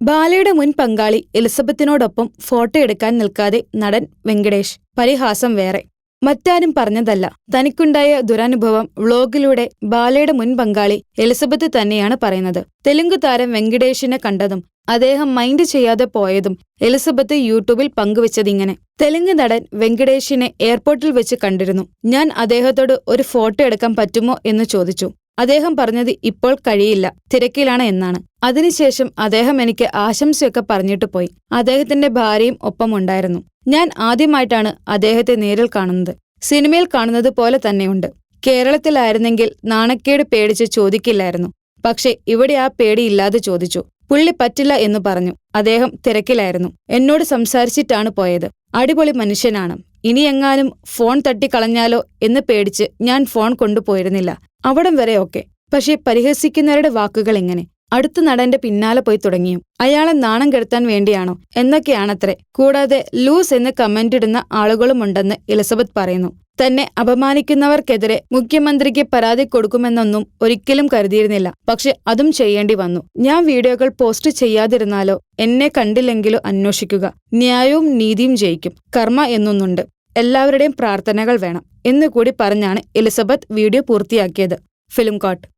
ബാലയുടെ മുൻ പങ്കാളി എലിസബത്തിനോടൊപ്പം ഫോട്ടോ എടുക്കാൻ നിൽക്കാതെ നടൻ വെങ്കടേഷ്. പരിഹാസം വേറെ. മറ്റാരും പറഞ്ഞതല്ല. തനിക്കുണ്ടായ ദുരനുഭവം വ്ളോഗിലൂടെ ബാലയുടെ മുൻ പങ്കാളി എലിസബത്ത് തന്നെയാണ് പറയുന്നത്. തെലുങ്ക് താരം വെങ്കടേഷിനെ കണ്ടതും അദ്ദേഹം മൈൻഡ് ചെയ്യാതെ പോയതും എലിസബത്ത് യൂട്യൂബിൽ പങ്കുവച്ചതിങ്ങനെ. തെലുങ്ക് നടൻ വെങ്കടേഷിനെ എയർപോർട്ടിൽ വെച്ച് കണ്ടിരുന്നു. ഞാൻ അദ്ദേഹത്തോട് ഒരു ഫോട്ടോ എടുക്കാൻ പറ്റുമോ എന്ന് ചോദിച്ചു. അദ്ദേഹം പറഞ്ഞത് ഇപ്പോൾ കഴിയില്ല തിരക്കിലാണ് എന്നാണ്. അതിനുശേഷം അദ്ദേഹം എനിക്ക് ആശംസയൊക്കെ പറഞ്ഞിട്ട് പോയി. അദ്ദേഹത്തിന്റെ ഭാര്യയും ഒപ്പമുണ്ടായിരുന്നു ഞാൻ ആദ്യമായിട്ടാണ് അദ്ദേഹത്തെ നേരിൽ കാണുന്നത്. സിനിമയിൽ കാണുന്നത് പോലെ തന്നെയുണ്ട്. കേരളത്തിലായിരുന്നെങ്കിൽ നാണക്കേട് പേടിച്ച് ചോദിക്കില്ലായിരുന്നു. പക്ഷെ ഇവിടെ ആ പേടിയില്ലാതെ ചോദിച്ചു. പുള്ളി പറ്റില്ല എന്ന് പറഞ്ഞു. അദ്ദേഹം തിരക്കിലായിരുന്നു. എന്നോട് സംസാരിച്ചിട്ടാണ് പോയത്. അടിപൊളി മനുഷ്യനാണ്. ഇനിയെങ്ങാനും ഫോൺ തട്ടിക്കളഞ്ഞാലോ എന്ന് പേടിച്ച് ഞാൻ ഫോൺ കൊണ്ടുപോയിരുന്നില്ല. അവിടം വരെ ഓക്കെ. പക്ഷേ പരിഹസിക്കുന്നവരുടെ വാക്കുകൾ എങ്ങനെ അടുത്ത നടന്റെ പിന്നാലെ പോയി തുടങ്ങിയും. അയാളെ നാണം കെടുത്താൻ വേണ്ടിയാണോ? എന്നൊക്കെയാണത്രേ. കൂടാതെ ലൂസ് എന്ന് കമന്റ് ഇടുന്ന ആളുകളുമുണ്ടെന്ന് എലിസബത്ത് പറയുന്നു. തന്നെ അപമാനിക്കുന്നവർക്കെതിരെ മുഖ്യമന്ത്രിക്ക് പരാതി കൊടുക്കുമെന്നൊന്നും ഒരിക്കലും കരുതിയിരുന്നില്ല. പക്ഷെ അതും ചെയ്യേണ്ടി വന്നു. ഞാൻ വീഡിയോകൾ പോസ്റ്റ് ചെയ്യാതിരുന്നാലോ? എന്നെ കണ്ടില്ലെങ്കിലോ അന്വേഷിക്കുക. ന്യായവും നീതിയും ജയിക്കും. കർമ്മ എന്നൊന്നുണ്ട്. എല്ലാവരുടെയും പ്രാർത്ഥനകൾ വേണം. എന്നുകൂടി പറഞ്ഞാണ് എലിസബത്ത് വീഡിയോ പൂർത്തിയാക്കിയത്. Film coat